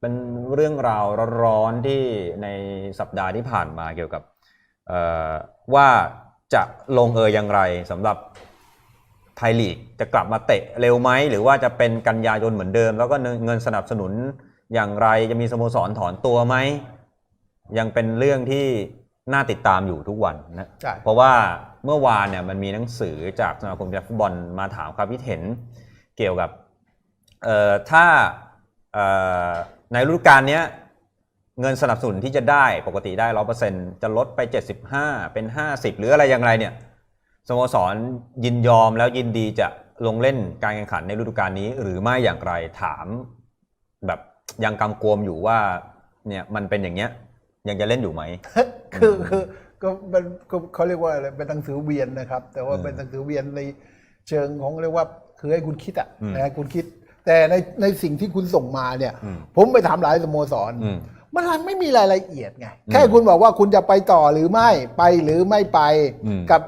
เป็นเรื่องราวร้อนๆที่ในสัปดาห์ที่ผ่านมาเกี่ยวกับเอ่อว่าจะลงเอยอย่างไรสำหรับไทยลีกจะกลับมาเตะเร็วไหม หรือว่าจะเป็นกันยายนเหมือนเดิม แล้วก็เงินสนับสนุนอย่างไรจะมีสโมสรถอนตัวไหม ยังเป็นเรื่องที่น่าติดตามอยู่ทุกวันนะใช่เพราะว่าเมื่อวานเนี่ยมันมีหนังสือจากสมาคมกีฬาฟุตบอลมาถามความคิดเห็นเกี่ยวกับเอ่อถ้าเอ่อ ในฤดูกาลเนี้ยเงินสนับสนุนที่จะได้ปกติได้ร้อเปอร์เซ็นจะลดไป 75 เป็น 50 หรืออะไรอย่างไรเนี่ยสโมสรยินยอมแล้วยินดีจะลงเล่นการแข่งขันในฤดูกาลนี้ หรือไม่อย่างไรถาม แบบยังกำกวมอยู่ว่าเนี่ยมันเป็นอย่างเงี้ยยังจะเล่นอยู่ไหมคือคือก็มันก็เขาเรียกว่าอะไรเป็นหนังสือเวียนนะครับ แต่ว่าอืมเป็นหนังสือเวียนในเชิงของเรียกว่าคือให้คุณคิดอะอืมนะคุณคิด แต่ในในสิ่งที่คุณส่งมาเนี่ยอืมผมไปถามหลายสโมสรอืมมันไม่มีรายละเอียดไง แค่คุณบอกว่าคุณจะไปต่อหรือไม่ไปหรือไม่ไปอืมกับ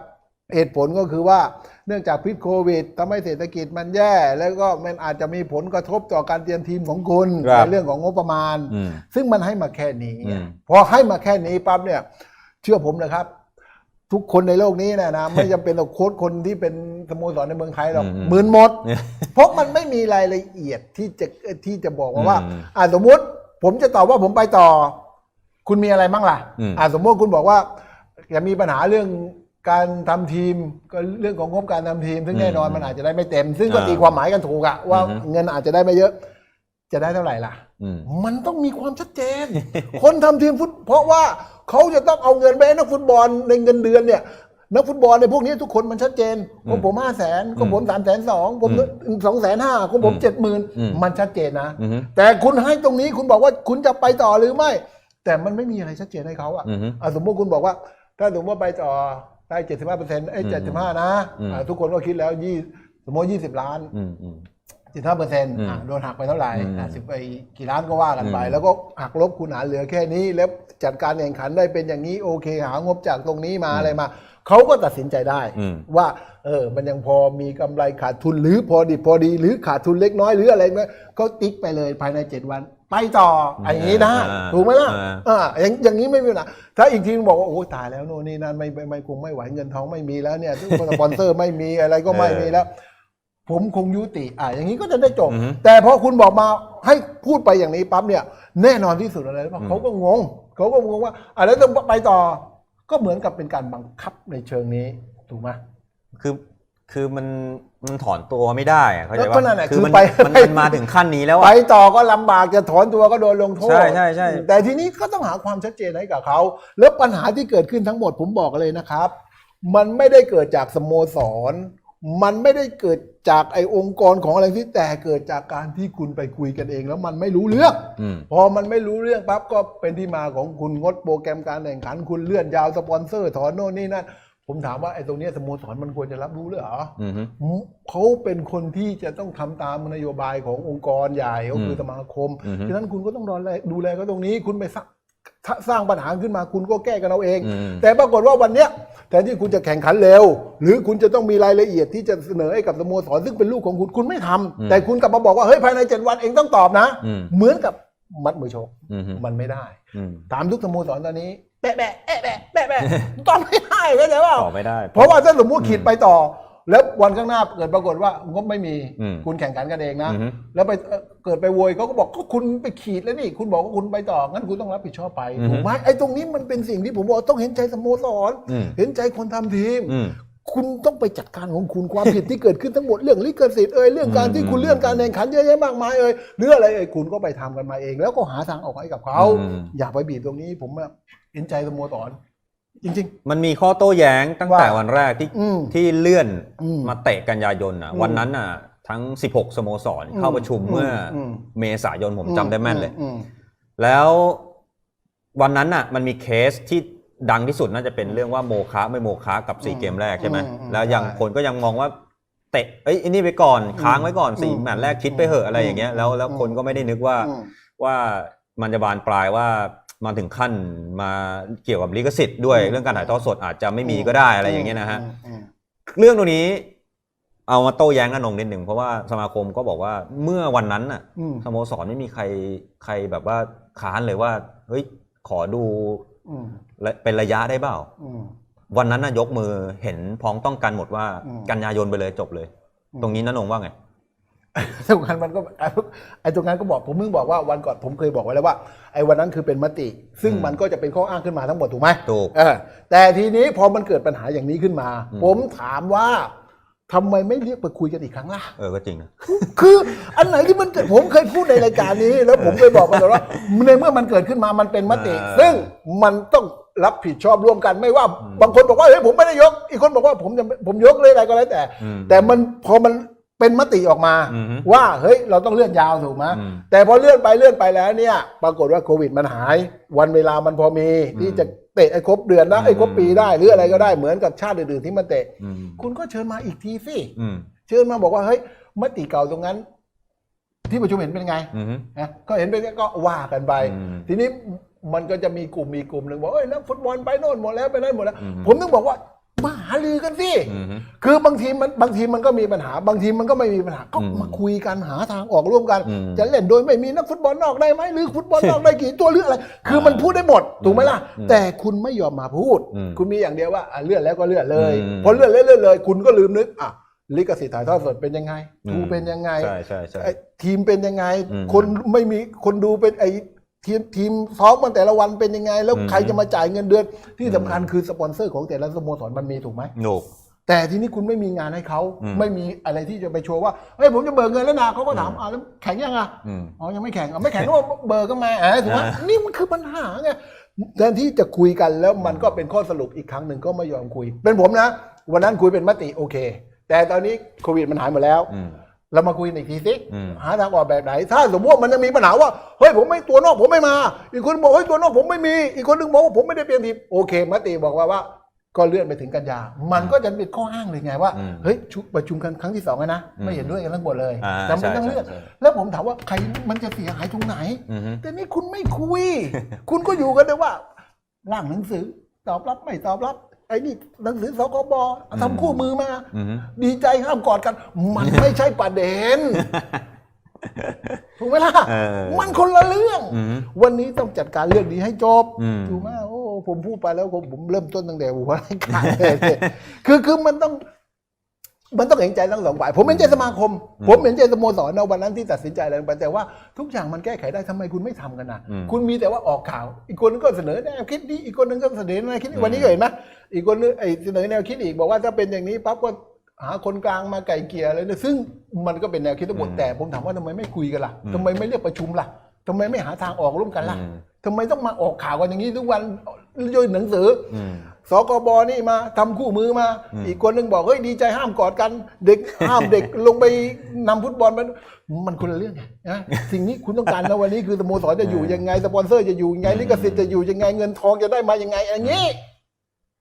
เหตุผลก็คือว่าเนื่องจากพิษโควิดทำให้เศรษฐกิจมันแย่ แล้วก็มันอาจจะมีผลกระทบต่อการเตรียมทีมของคุณครับในเรื่องของงบประมาณอืมซึ่งมันให้มาแค่นี้อืมพอให้มาแค่นี้ปั๊บเนี่ย เชื่อผมนะครับ ทุกคนในโลกนี้นะนะไม่จำเป็นต้องโค้ชคนที่เป็นสโมสรในเมืองไทยหรอกอืมหมื่นหมด เพราะมันไม่มีรายละเอียดที่จะที่จะบอกว่าว่าอืมอ่าสมมุติผมจะตอบว่าผมไปต่อ คุณมีอะไรบ้างล่ะอืม อ่าสมมติคุณบอกว่าจะมีปัญหาเรื่องการทำทีมก็เรื่องของงบการทำทีม ซึ่งแน่นอนมันอาจจะได้ไม่เต็ม ซึ่งก็อ่าตีความหมายกันถูกอะว่าอือฮึเงินอาจจะได้ไม่เยอะ จะได้เท่าไหร่ล่ะอืมมันต้องมีความชัดเจน คนทำทีมฟุต เพราะว่าเขาจะต้องเอาเงินไปให้นักฟุตบอลในเงินเดือนเนี่ยนักฟุตบอลในพวกนี้ทุกคนมันชัดเจนของผมห้าแสนของผมสามแสนสองผมสองแสนห้าของผมอืมเจ็ดหมื่นอืมมันชัดเจนนะอืมแต่คุณให้ตรงนี้คุณบอกว่าคุณจะไปต่อหรือไม่ แต่มันไม่มีอะไรชัดเจนให้เขาอะอืมอะสมมติคุณบอกว่า ถ้าสมมติว่าไปต่อได้เจ็ดสิบห้าเปอร์เซ็นต์ไอ้เจ็ดสิบห้านะอืมอะทุกคนก็คิดแล้วยี่สมมติยี่สิบล้านอืมอืม สิบห้าเปอร์เซ็นต์อืมโดนหักไปเท่าไหร่อืมสิบไปกี่ล้านก็ว่ากันไปอืมแล้วก็หักลบคูณหารเหลือแค่นี้ แล้วจัดการแข่งขันได้เป็นอย่างนี้โอเค หางบจากตรงนี้มาอะไรมา เขาก็ตัดสินใจได้อืมว่าเออมันยังพอมีกำไรขาดทุนหรือพอดีพอดี หรือขาดทุนเล็กน้อยหรืออะไรไหมก็ติ๊กไปเลยภายในเจ็ดวันไปต่ออย่างนี้นะอ่าถูกไหมล่ะอ่าอ่าอย่างอย่างนี้ไม่มีปัญหาถ้าอีกทีมบอกว่าโอ้ตายแล้วโน่นนี่นั่นไม่ไม่ไม่คงไม่ไหวเงินทองไม่มีแล้วเนี่ยทุกคนสปอนเซอร์ไม่มีอะไรก็ไม่มีแล้ว ผมคงยุติ อ่าอย่างนี้ก็จะได้จบ อือฮึแต่พอคุณบอกมาให้พูดไปอย่างนี้ปั๊บเนี่ย แน่นอนที่สุดอะไรรู้ป่ะอืม เขาก็งงเขาก็งงว่าอ่าแล้วต้องไปต่อ ก็เหมือนกับเป็นการบังคับในเชิงนี้ถูกไหม คือคือมันมันถอนตัวไม่ได้อะเข้าใจก็ว่านั่นแหละคือคือมันไปมันมันมาถึงขั้นนี้แล้วไปอะ ต่อก็ลำบากจะถอนตัวก็โดนลงโทษใช่ใช่ใช่ แต่ทีนี้ก็ต้องหาความชัดเจนให้กับเขาแล้วปัญหาที่เกิดขึ้นทั้งหมดผมบอกเลยนะครับ มันไม่ได้เกิดจากสโมสร มันไม่ได้เกิดจากไอ้องค์กรของอะไรที่แต่เกิดจากการที่คุณไปคุยกันเอง แล้วมันไม่รู้เรื่องอืม พอมันไม่รู้เรื่องปั๊บก็เป็นที่มาของคุณงดโปรแกรมการแข่งขัน คุณเลื่อนยาวสปอนเซอร์ถอนโน่นนี่นั่นผมถามว่าไอ้ตรงเนี้ยสโมสรมันควรจะรับรู้หรือเหรอ อืมฮึ เขาเป็นคนที่จะต้องทำตามนโยบายขององค์กรใหญ่ก็คือสมาคม อือฮึฉะนั้นคุณก็ต้องดูแลดูแลก็ตรงนี้ คุณไปสร้าง ถ้าสร้างปัญหาขึ้นมาคุณก็แก้กันเอาเอง อืม แต่ปรากฏว่าวันเนี้ยแทนที่คุณจะแข่งขันเร็ว หรือคุณจะต้องมีรายละเอียดที่จะเสนอให้กับสโมสรซึ่งเป็นลูกของคุณคุณไม่ทำอืมแต่คุณกลับมาบอกว่าเฮ้ยภายในเจ็ดวันเองต้องตอบนะ อืมเหมือนกับมัดมือชกอืมฮึมันไม่ได้ อืมถามทุกสโมสรตอนนี้แบะแบะแอะแบะแบะแบะตอบไม่ได้เข้าใจเปล่า ตอบไม่ได้ เพราะว่าถ้าสมมติขีดไปต่อ แล้ววันข้างหน้าเกิดปรากฏว่างบไม่มีอืมคุณแข่งขันกันเองนะอือฮึ แล้วไปเอ่อเกิดไปโวยเขาก็บอกก็คุณไปขีดแล้วนี่ คุณบอกว่าคุณไปต่องั้นคุณต้องรับผิดชอบไปอือฮึถูกไหมไอ้ตรงนี้มันเป็นสิ่งที่ผมบอกต้องเห็นใจสโมสรอืม เห็นใจคนทำทีม อืม คุณต้องไปจัดการของคุณความผิดที่เกิดขึ้นทั้งหมดเรื่องลิขสิทธิ์เอ่ยเรื่องการที่คุณเลื่อนการแข่งขันเยอะแยะมากมายเอ่ยหรืออะไรเอ่ยคุณก็ไปทำกันมาเอง แล้วก็หาทางออกให้กับเขาอืม อย่าไปบีบตรงนี้ผมอะเห็นใจสโมสร จริง มันมีข้อโต้แย้งตั้งแต่ว่าวันแรกที่อืมที่เลื่อนอืมมาเตะกันยายนอะ อืมวันนั้นอะ ทั้ง 16 สโมสร เข้าประชุมอืมเมื่ออม เมษายนผมๆจำได้แม่นเลย อืม แล้ววันนั้นน่ะมันมีเคสที่ดังที่สุดน่าจะเป็นเรื่องว่าโมคะไม่โมคะกับสี่อืมเกมแรกใช่ไหมอืมอืมแล้วยังใช่คนก็ยังมองว่าเตะเอ้ยอันนี้ไปก่อนค้างไว้ก่อนสี่อืมแมตช์แรกคิดไปเหอะอะไรอย่างเงี้ยแล้วแล้วอืม คนก็ไม่ได้นึกว่าอืมว่ามันจะบานปลายว่า มาถึงขั้นมาเกี่ยวกับลิขสิทธิ์ด้วยอืมเรื่องการถ่ายทอดสดอาจจะไม่มีก็ได้อะไรอย่างเงี้ยนะฮะอืมอืมเรื่องตรงนี้เอามาโต้แย้งกันนงนิดหนึ่งเพราะว่าสมาคมก็บอกว่าเมื่อวันนั้นน่ะอืมสโมสรไม่มีใครใครแบบว่าค้านเลยว่าเฮ้ยขอดูอืมและเป็นระยะได้เปล่าอืมวันนั้นน่ะยกมือเห็นพ้องต้องกันหมดว่าอืมกันยายนไปเลยจบเลยอืมตรงนี้นะนงว่าไง ตรงนั้นมันก็ไอ้ตรงนั้นก็บอกผมเพิ่งบอกว่าวันก่อนผมเคยบอกไว้แล้วว่าไอ้วันนั้นคือเป็นมติ ซึ่งอืมมันก็จะเป็นข้ออ้างขึ้นมาทั้งหมดถูกไหมถูกเออแต่ทีนี้พอมันเกิดปัญหาอย่างนี้ขึ้นมาอืมผมถามว่าทำไมไม่เรียกไปคุยกันอีกครั้งล่ะ เออ ก็จริงนะ คืออันไหนที่มันเกิดผมเคยพูดในรายการนี้ แล้วผมเคยบอกมาตลอดว่าในเมื่อมันเกิดขึ้นมามันเป็นมติอ่าซึ่งมันต้องรับผิดชอบร่วมกันไม่ว่าอืมบางคนบอกว่าเฮ้ยผมไม่ได้ยก อีกคนบอกว่าผมจะผมยกเลยอะไรก็แล้วแต่อืมแต่มันพอมัน เป็นมติออกมา อือฮึว่าเฮ้ยเราต้องเลื่อนยาวถูกไหมอืมแต่พอเลื่อนไปเลื่อนไปแล้วเนี่ย ปรากฏว่าโควิดมันหาย วันเวลามันพอมีที่จะเตะไอ้ครบเดือนนะไอ้ครบปีได้หรืออะไรก็ได้เหมือนกับชาติอื่นๆที่มันเตะ อืมคุณก็เชิญมาอีกทีสิอืมเชิญมาบอกว่าเฮ้ยมติเก่าตรงนั้น ที่ประชุมเห็นเป็นไงอืม นะก็เห็นเป็นไงก็ว่ากันไป อืมทีนี้มันก็จะมีกลุ่มมีกลุ่มหนึ่งบอกเอ้ยนักฟุตบอลไปโน่นหมดแล้วไปนั่นหมดแล้ว อืม ผมต้องบอกว่า มาหาลือกันสิอืมคือบางทีมันบางทีมันก็มีปัญหา บางทีมันก็ไม่มีปัญหา ก็อืมมาคุยกันหาทางออกร่วมกันอืมจะเล่นโดยไม่มีนักฟุตบอลนอกได้ไหมหรือฟุตบอลนอกได้กี่ตัวหรืออะไร คือมันพูดได้หมดถูกไหมล่ะอืมแต่คุณไม่ยอมมาพูดอืมคุณมีอย่างเดียวว่าอะเลื่อนแล้วก็เลื่อนเลยอืมพอเลื่อนเลื่อนเลื่อนเลย คุณก็ลืมนึกอะลิขสิทธิ์ถ่ายทอดสดเป็นยังไงทูเป็นยังไงใช่ใช่ใช่ไอ้ทีมเป็นยังไงอืมคนไม่มีคนดูเป็นไอ้ ทีมทีมซ้อมมันแต่ละวันเป็นยังไง แล้วอืมใครจะมาจ่ายเงินเดือน ที่อืมสำคัญคือสปอนเซอร์ของแต่ละสโมสรมันมีถูกไหมหนุกแต่ทีนี้คุณไม่มีงานให้เขาอืมไม่มีอะไรที่จะไปโชว์ว่าเฮ้ยผมจะเบิกเงินแล้วนะเขาก็ถามอืมอ่าแล้วแข่งยังอะอืมอ๋อยังไม่แข่งอะไม่แข่งก็เบิกก็มาเออถูกไหมอ่านี่มันคือปัญหาไงแทนที่จะคุยกันแล้วมันก็เป็นข้อสรุปอีกครั้งหนึ่งก็ไม่ยอมคุย เป็นผมนะ วันนั้นคุยเป็นมติโอเค แต่ตอนนี้โควิดมันหายหมดแล้ว อืม เรามาคุยกันอีกทีสิอืม หาทางออกแบบไหน ถ้าสมมติว่ามันยังมีปัญหาว่า เฮ้ยผมไม่ตัวนอกผมไม่มา อีกคนบอกเฮ้ยตัวนอกผมไม่มี อีกคนนึงบอกว่าผมไม่ได้เปลี่ยนทีมโอเคมติบอกว่าว่า ก็เลื่อนไปถึงกันยา มันก็จะเป็นข้ออ้างเลยไงว่าอืมเฮ้ยชุประชุมกันครั้งที่สองแล้วนะอืม ไม่เห็นด้วยกันทั้งหมดเลยอ่าแต่มันต้องใช่เลื่อนใช่ใช่แล้วผมถามว่าใครมันจะเสียหายตรงไหน อืมแต่นี่คุณไม่คุย คุณก็อยู่กันแต่ว่า ร่างหนังสือ ตอบรับไม่ตอบรับ ไอ้นี่หนังสือสกบทำคู่มือมาอืมดีใจห้ามกอดกัน มันไม่ใช่ประเด็นถูกไหมล่ะเออมันคนละเรื่องอืมวันนี้ต้องจัดการเรื่องนี้ให้จบอืมถูกไหมโอ้ผมพูดไปแล้วผมผมเริ่มต้นตั้งแต่หัวรายการเลยเนี่ยคือคือมันต้อง มันต้องเห็นใจทั้งสองฝ่าย ผมเห็นใจสมาคมอืมผมเห็นใจสโมสรในวันนั้นที่ตัดสินใจอะไรลงไปแต่ว่าทุกอย่างมันแก้ไขได้ทำไมคุณไม่ทำกันนะอืมคุณมีแต่ว่าออกข่าว อีกคนนึงก็เสนอแนวคิดนี้อีกคนนึงก็เสนอแนวคิดนี้อืมวันนี้ก็เห็นไหมอีกคนนึงไอ้เสนอแนวคิดอีกบอกว่าถ้าเป็นอย่างนี้ปั๊บก็หาคนกลางมาไก่เกลี่ยอะไรเนี่ยซึ่งมันก็เป็นแนวคิดทั้งหมดอืมแต่ผมถามว่าทำไมไม่คุยกันล่ะอืมทำไมไม่เรียกประชุมล่ะทำไมไม่หาทางออกร่วมกันล่ะอืมทำไมต้องมาออกข่าวกันอย่างนี้ทุกวันยื่นหนังสืออืม สกบนี่มาทำคู่มือมาอืมอีกคนนึงบอกเฮ้ยดีใจห้ามกอดกัน เด็กห้ามเด็กลงไปนำฟุตบอลมันมันคนละเรื่องไงนะสิ่งนี้คุณต้องการนะวันนี้คือสโมสรจะอยู่ยังไงสปอนเซอร์จะอยู่ยังไงลิขสิทธิ์จะอยู่ยังไงเงินทองจะได้มายังไงอย่างนี้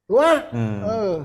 ถูกไหมอืมเออ